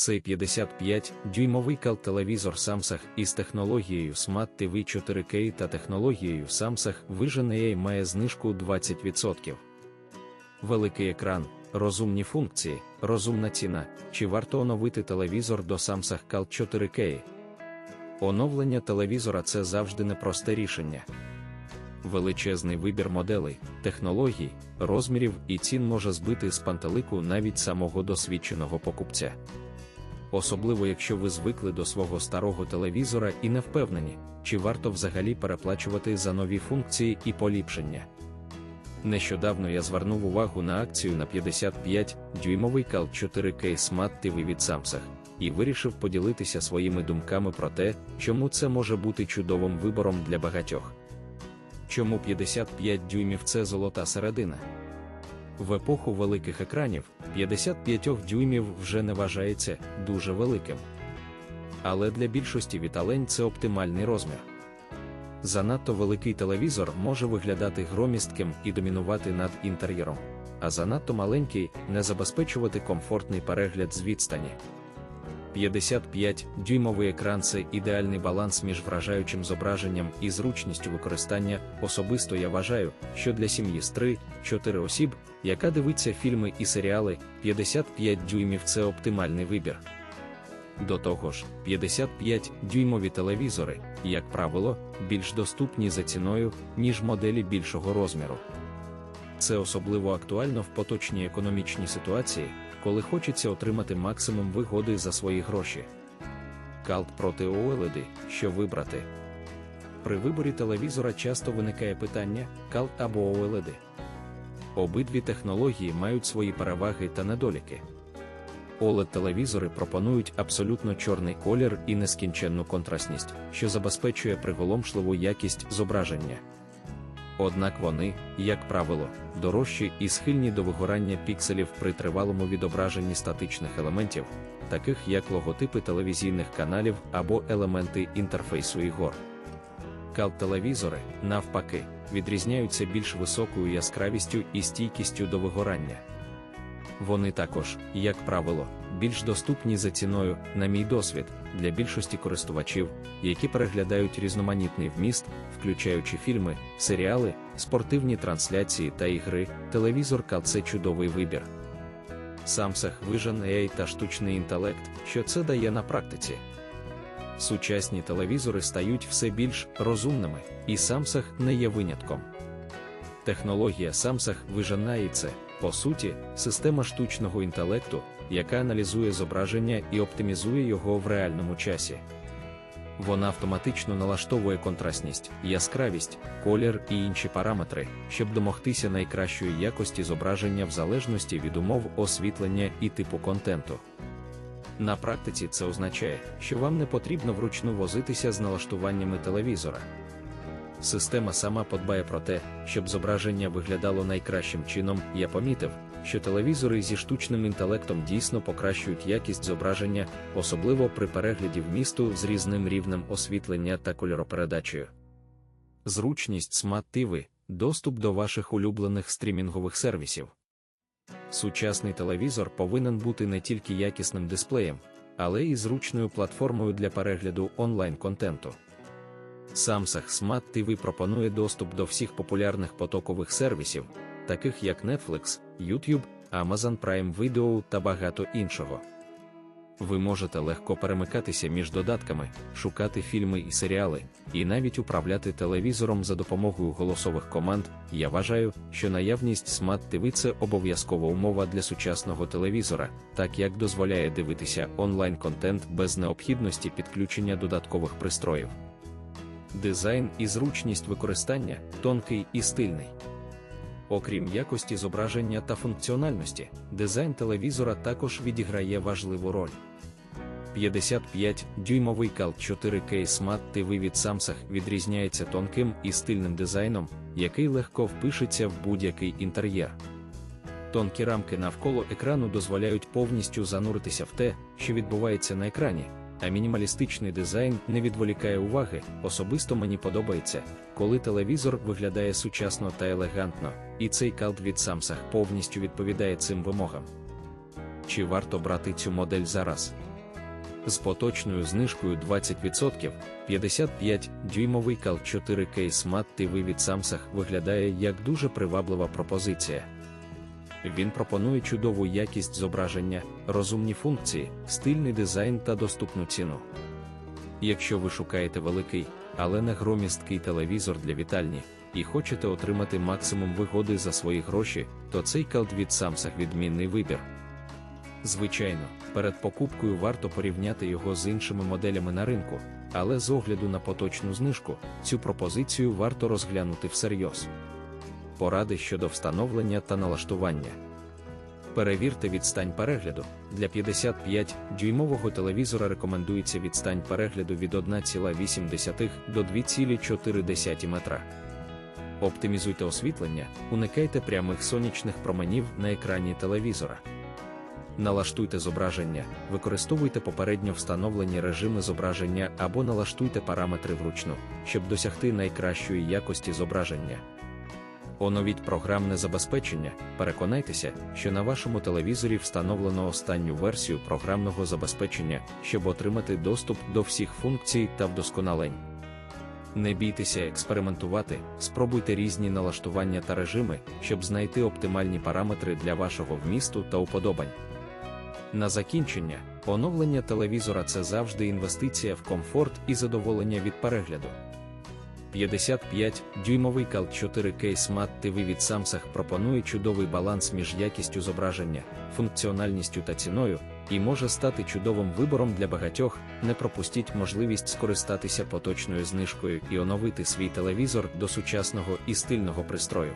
Цей 55-дюймовий кал-телевізор Samsung із технологією Smart TV 4K та технологією Samsung Vision AI має знижку 20%. Великий екран, розумні функції, розумна ціна. Чи варто оновити телевізор до Samsung Cal 4K? Оновлення телевізора це завжди непросте рішення. Величезний вибір моделей, технологій, розмірів і цін може збити з пантелику навіть самого досвідченого покупця. Особливо якщо ви звикли до свого старого телевізора і не впевнені, чи варто взагалі переплачувати за нові функції і поліпшення. Нещодавно я звернув увагу на акцію на 55-дюймовий Cal 4K Smart TV від Samsung і вирішив поділитися своїми думками про те, чому це може бути чудовим вибором для багатьох. Чому 55 дюймів це золота середина? В епоху великих екранів 55 дюймів вже не вважається дуже великим. Але для більшості віталень це оптимальний розмір. Занадто великий телевізор може виглядати громістким і домінувати над інтер'єром, а занадто маленький не забезпечувати комфортний перегляд з відстані. 55-дюймовий екран це ідеальний баланс між вражаючим зображенням і зручністю використання. Особисто я вважаю, що для сім'ї з 3-4 осіб, яка дивиться фільми і серіали, 55 дюймів це оптимальний вибір. До того ж, 55-дюймові телевізори, як правило, більш доступні за ціною, ніж моделі більшого розміру. Це особливо актуально в поточній економічній ситуації, коли хочеться отримати максимум вигоди за свої гроші. Калт проти OLED, що вибрати. При виборі телевізора часто виникає питання калт або OLED. Обидві технології мають свої переваги та недоліки. OLED-телевізори пропонують абсолютно чорний колір і нескінченну контрастність, що забезпечує приголомшливу якість зображення. Однак вони, як правило, дорожчі і схильні до вигорання пікселів при тривалому відображенні статичних елементів, таких як логотипи телевізійних каналів або елементи інтерфейсу ігор. Кал-телевізори, навпаки, відрізняються більш високою яскравістю і стійкістю до вигорання. Вони також, як правило, більш доступні за ціною, на мій досвід, для більшості користувачів, які переглядають різноманітний вміст, включаючи фільми, серіали, спортивні трансляції та ігри, телевізорка це чудовий вибір. Samsung Vision AI та штучний інтелект, що це дає на практиці. Сучасні телевізори стають все більш розумними, і Samsung не є винятком. Технологія Samsung Vision AI – це, по суті, система штучного інтелекту, яка аналізує зображення і оптимізує його в реальному часі. Вона автоматично налаштовує контрастність, яскравість, колір і інші параметри, щоб домогтися найкращої якості зображення в залежності від умов освітлення і типу контенту. На практиці це означає, що вам не потрібно вручну возитися з налаштуваннями телевізора. Система сама подбає про те, щоб зображення виглядало найкращим чином. Я помітив, що телевізори зі штучним інтелектом дійсно покращують якість зображення, особливо при перегляді вмісту з різним рівнем освітлення та кольоропередачею. Зручність Smart TV – доступ до ваших улюблених стрімінгових сервісів. Сучасний телевізор повинен бути не тільки якісним дисплеєм, але й зручною платформою для перегляду онлайн-контенту. Samsung Smart TV пропонує доступ до всіх популярних потокових сервісів, таких як Netflix, YouTube, Amazon Prime Video та багато іншого. Ви можете легко перемикатися між додатками, шукати фільми і серіали, і навіть управляти телевізором за допомогою голосових команд. Я вважаю, що наявність Smart TV – це обов'язкова умова для сучасного телевізора, так як дозволяє дивитися онлайн-контент без необхідності підключення додаткових пристроїв. Дизайн і зручність використання тонкий і стильний. Окрім якості зображення та функціональності, дизайн телевізора також відіграє важливу роль. 55-дюймовий Cal 4K Smart TV від Samsung відрізняється тонким і стильним дизайном, який легко впишеться в будь-який інтер'єр. Тонкі рамки навколо екрану дозволяють повністю зануритися в те, що відбувається на екрані, а мінімалістичний дизайн не відволікає уваги. Особисто мені подобається, коли телевізор виглядає сучасно та елегантно, і цей калт від Samsung повністю відповідає цим вимогам. Чи варто брати цю модель зараз? З поточною знижкою 20% 55-дюймовий Cal 4K Smart TV від Samsung виглядає як дуже приваблива пропозиція. Він пропонує чудову якість зображення, розумні функції, стильний дизайн та доступну ціну. Якщо ви шукаєте великий, але не громісткий телевізор для вітальні, і хочете отримати максимум вигоди за свої гроші, то цей калт від Samsung відмінний вибір. Звичайно, перед покупкою варто порівняти його з іншими моделями на ринку, але з огляду на поточну знижку, цю пропозицію варто розглянути всерйоз. Поради щодо встановлення та налаштування. Перевірте відстань перегляду. Для 55-дюймового телевізора рекомендується відстань перегляду від 1,8 до 2,4 метра. Оптимізуйте освітлення, уникайте прямих сонячних променів на екрані телевізора. Налаштуйте зображення, використовуйте попередньо встановлені режими зображення або налаштуйте параметри вручну, щоб досягти найкращої якості зображення. Оновіть програмне забезпечення, переконайтеся, що на вашому телевізорі встановлено останню версію програмного забезпечення, щоб отримати доступ до всіх функцій та вдосконалень. Не бійтеся експериментувати, спробуйте різні налаштування та режими, щоб знайти оптимальні параметри для вашого вмісту та уподобань. На закінчення, оновлення телевізора це завжди інвестиція в комфорт і задоволення від перегляду. 55-дюймовий Cal 4K Smart TV від Samsung пропонує чудовий баланс між якістю зображення, функціональністю та ціною, і може стати чудовим вибором для багатьох. Не пропустіть можливість скористатися поточною знижкою і оновити свій телевізор до сучасного і стильного пристрою.